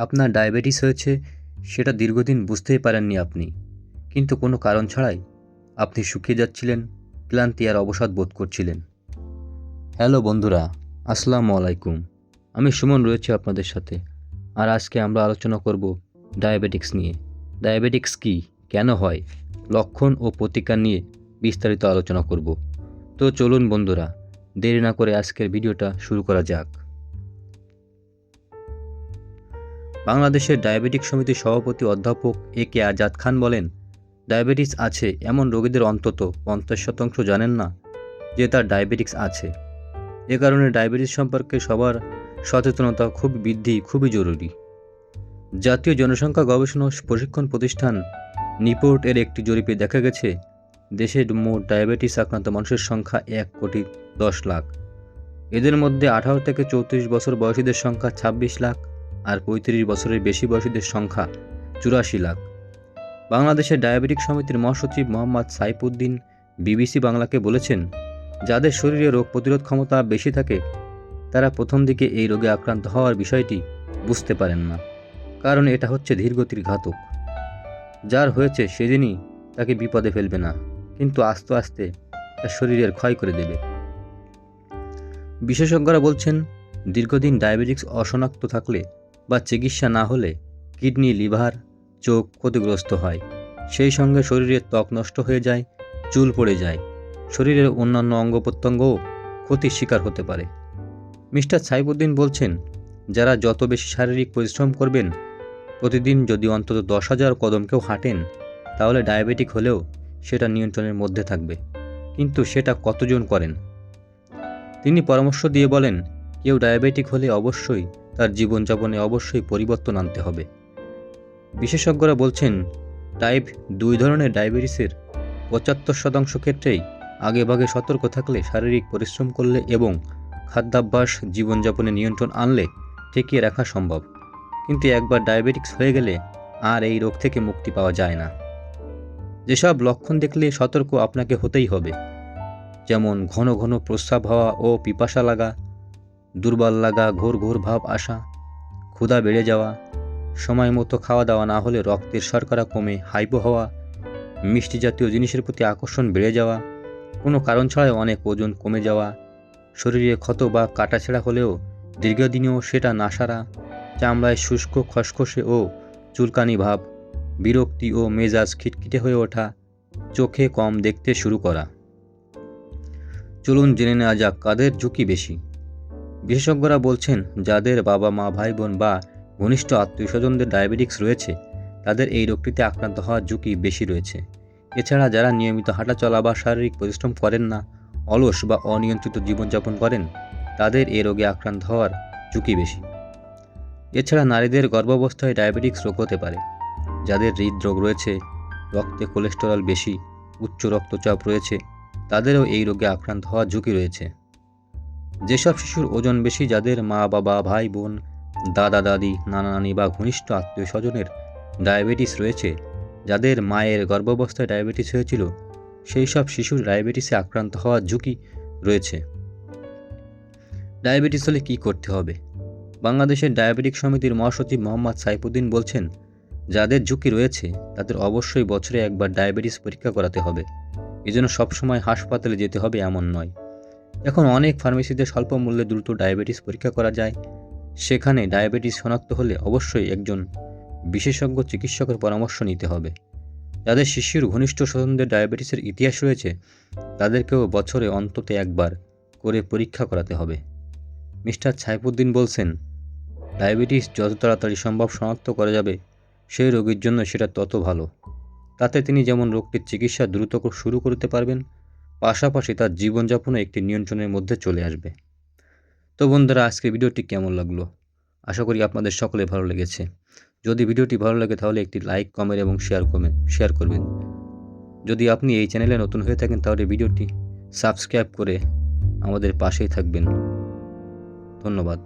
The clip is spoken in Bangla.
আপনার ডায়াবেটিস হয়েছে, সেটা দীর্ঘদিন বুঝতেই পারেননি আপনি। কিন্তু কোনো কারণ ছাড়াই আপনি শুকিয়ে যাচ্ছিলেন, ক্লান্তি আর অবসাদ বোধ করছিলেন। হ্যালো বন্ধুরা, আসসালামু আলাইকুম। আমি সুমন রয়েছি আপনাদের সাথে। আর আজকে আমরা আলোচনা করব ডায়াবেটিক্স নিয়ে। ডায়াবেটিক্স কি, কেন হয়, লক্ষণ ও প্রতিকার নিয়ে বিস্তারিত আলোচনা করব। তো চলুন বন্ধুরা, দেরি না করে আজকের ভিডিওটা শুরু করা যাক। বাংলাদেশের ডায়াবেটিক সমিতির সভাপতি অধ্যাপক এ কে আজাদ খান বলেন, ডায়াবেটিস আছে এমন রোগীদের অন্তত পঞ্চাশ শতাংশ জানেন না যে তার ডায়াবেটিক্স আছে। এ কারণে ডায়াবেটিস সম্পর্কে সবার সচেতনতা খুব বৃদ্ধি, খুবই জরুরি। জাতীয় জনসংখ্যা গবেষণা প্রশিক্ষণ প্রতিষ্ঠান নিপোর্ট এর একটি জরিপে দেখা গেছে দেশের মোট ডায়াবেটিস আক্রান্ত মানুষের সংখ্যা এক কোটি দশ লাখ। এদের মধ্যে আঠারো থেকে চৌত্রিশ বছর বয়সীদের সংখ্যা ছাব্বিশ লাখ। আর পঁয়ত্রিশ বছরের বেশি বয়সীদের সংখ্যা চুরাশি লাখ। বাংলাদেশের ডায়াবেটিক সমিতির মহাসচিব মোহাম্মদ সাইফুদ্দিন বিবিসি বাংলাকে বলেছেন, যাদের শরীরে রোগ প্রতিরোধ ক্ষমতা বেশি থাকে, তারা প্রথম দিকে এই রোগে আক্রান্ত হওয়ার বিষয়টি বুঝতে পারেন না, কারণ এটা হচ্ছে ধীরগতির ঘাতক। যার হয়েছে সেদিনই তাকে বিপদে ফেলবে না, কিন্তু আস্তে আস্তে তার শরীরের ক্ষয় করে দেবে। বিশেষজ্ঞরা বলছেন, দীর্ঘদিন ডায়াবেটিক্স অশনাক্ত থাকলে বা চিকিৎসা না হলে কিডনি, লিভার, চোখ ক্ষতিগ্রস্ত হয়। সেই সঙ্গে শরীরের ত্বক নষ্ট হয়ে যায়, চুল পড়ে যায়। শরীরের অন্যান্য অঙ্গ প্রত্যঙ্গও ক্ষতির শিকার হতে পারে। মিস্টার সাইবুদ্দিন বলছেন, যারা যত বেশি শারীরিক পরিশ্রম করবেন, প্রতিদিন যদি অন্তত দশ হাজার কদমকেও হাঁটেন, তাহলে ডায়াবেটিক হলেও সেটা নিয়ন্ত্রণের মধ্যে থাকবে। কিন্তু সেটা কতজন করেন? তিনি পরামর্শ দিয়ে বলেন, কেউ ডায়াবেটিক হলে অবশ্যই তার জীবনযাপনে অবশ্যই পরিবর্তন আনতে হবে। বিশেষজ্ঞরা বলছেন, টাইপ দুই ধরনের ডায়াবেটিসের পঁচাত্তর শতাংশ ক্ষেত্রেই আগেভাগে সতর্ক থাকলে শারীরিক পরিশ্রম করলে এবং খাদ্যাভ্যাস, জীবনযাপনে নিয়ন্ত্রণ আনলে ঠেকিয়ে রাখা সম্ভব। কিন্তু একবার ডায়াবেটিক্স হয়ে গেলে আর এই রোগ থেকে মুক্তি পাওয়া যায় না। যেসব লক্ষণ দেখলে সতর্ক আপনাকে হতেই হবে, যেমন ঘন ঘন প্রস্রাব হওয়া ও পিপাসা লাগা দুর্বল লাগা, ঘোর ঘোর ভাব আসা ক্ষুধা বেড়ে যাওয়া, সময় মতো খাওয়া দাওয়া না হলে রক্তের শর্করা কমে, হাইপো হওয়া, মিষ্টি জাতীয় জিনিসের প্রতি আকর্ষণ বেড়ে যাওয়া, কোনো কারণ ছাড়াই অনেক ওজন কমে যাওয়া, শরীরে ক্ষত বা কাটাছেঁড়া হলেও দীর্ঘদিনেও সেটা না সারা, চামড়ায় শুষ্ক, খসখসে ও চুলকানি ভাব, বিরক্তি ও মেজাজ খিটখিটে হয়ে ওঠা, চোখে কম দেখতে শুরু করা। চলুন জেনে নেওয়া যাক কাদের ঝুঁকি বেশি। বিশেষজ্ঞরা বলছেন, যাদের বাবা মা ভাই বোন বা ঘনিষ্ঠ আত্মীয় স্বজনদের ডায়াবেটিক্স রয়েছে, তাদের এই রোগটিতে আক্রান্ত হওয়ার ঝুঁকি বেশি রয়েছে। এছাড়া যারা নিয়মিত হাঁটা চলা বা শারীরিক পরিশ্রম করেন না, অলস বা অনিয়ন্ত্রিত জীবনযাপন করেন, তাদের এই রোগে আক্রান্ত হওয়ার ঝুঁকি বেশি। এছাড়া নারীদের গর্ভাবস্থায় ডায়াবেটিক্স রোগ হতে পারে, যাদের হৃদরোগ রয়েছে, রক্তে কোলেস্টেরল বেশি, উচ্চ রক্তচাপ রয়েছে, তাদেরও এই রোগে আক্রান্ত হওয়ার ঝুঁকি রয়েছে। যেসব শিশুর ওজন বেশি, যাদের মা, বাবা, ভাই, বোন, দাদা, দাদি, নানা, নানি বা ঘনিষ্ঠ আত্মীয় স্বজনের ডায়াবেটিস রয়েছে, যাদের মায়ের গর্ভাবস্থায় ডায়াবেটিস হয়েছিল, সেই সব শিশুর ডায়াবেটিসে আক্রান্ত হওয়ার ঝুঁকি রয়েছে। ডায়াবেটিস হলে কী করতে হবে? বাংলাদেশের ডায়াবেটিক সমিতির মহাসচিব মোহাম্মদ সাইফুদ্দিন বলছেন, যাদের ঝুঁকি রয়েছে, তাদের অবশ্যই বছরে একবার ডায়াবেটিস পরীক্ষা করাতে হবে। এজন্য সবসময় হাসপাতালে যেতে হবে এমন নয়। এখন অনেক ফার্মেসিতে স্বল্প মূল্যে দ্রুত ডায়াবেটিস পরীক্ষা করা যায়। সেখানে ডায়াবেটিস শনাক্ত হলে অবশ্যই একজন বিশেষজ্ঞ চিকিৎসকের পরামর্শ নিতে হবে। যাদের শিশুর ঘনিষ্ঠ স্বজনদের ডায়াবেটিসের ইতিহাস রয়েছে, তাদেরকেও বছরে অন্তত একবার করে পরীক্ষা করাতে হবে। মিস্টার সাইফুদ্দিন বলছেন, ডায়াবেটিস যত তাড়াতাড়ি সম্ভব শনাক্ত করা যাবে, সেই রোগীর জন্য সেটা তত ভালো। তাতে তিনি যেমন রোগটির চিকিৎসা দ্রুত শুরু করতে পারবেন পাশাপাশি তার জীবনযাপনও একটি নিয়ন্ত্রণের মধ্যে চলে আসবে। তো বন্ধুরা, আজকে ভিডিওটি কেমন লাগল? আশা করি আপনাদের সকলে ভালো লেগেছে। যদি ভিডিওটি ভালো লাগে, তাহলে একটি লাইক, কমেন্ট এবং শেয়ার কমেন্ট, শেয়ার করবেন। যদি আপনি এই চ্যানেলে নতুন হয়ে থাকেন, তাহলে ভিডিওটি সাবস্ক্রাইব করে আমাদের পাশেই থাকবেন। ধন্যবাদ।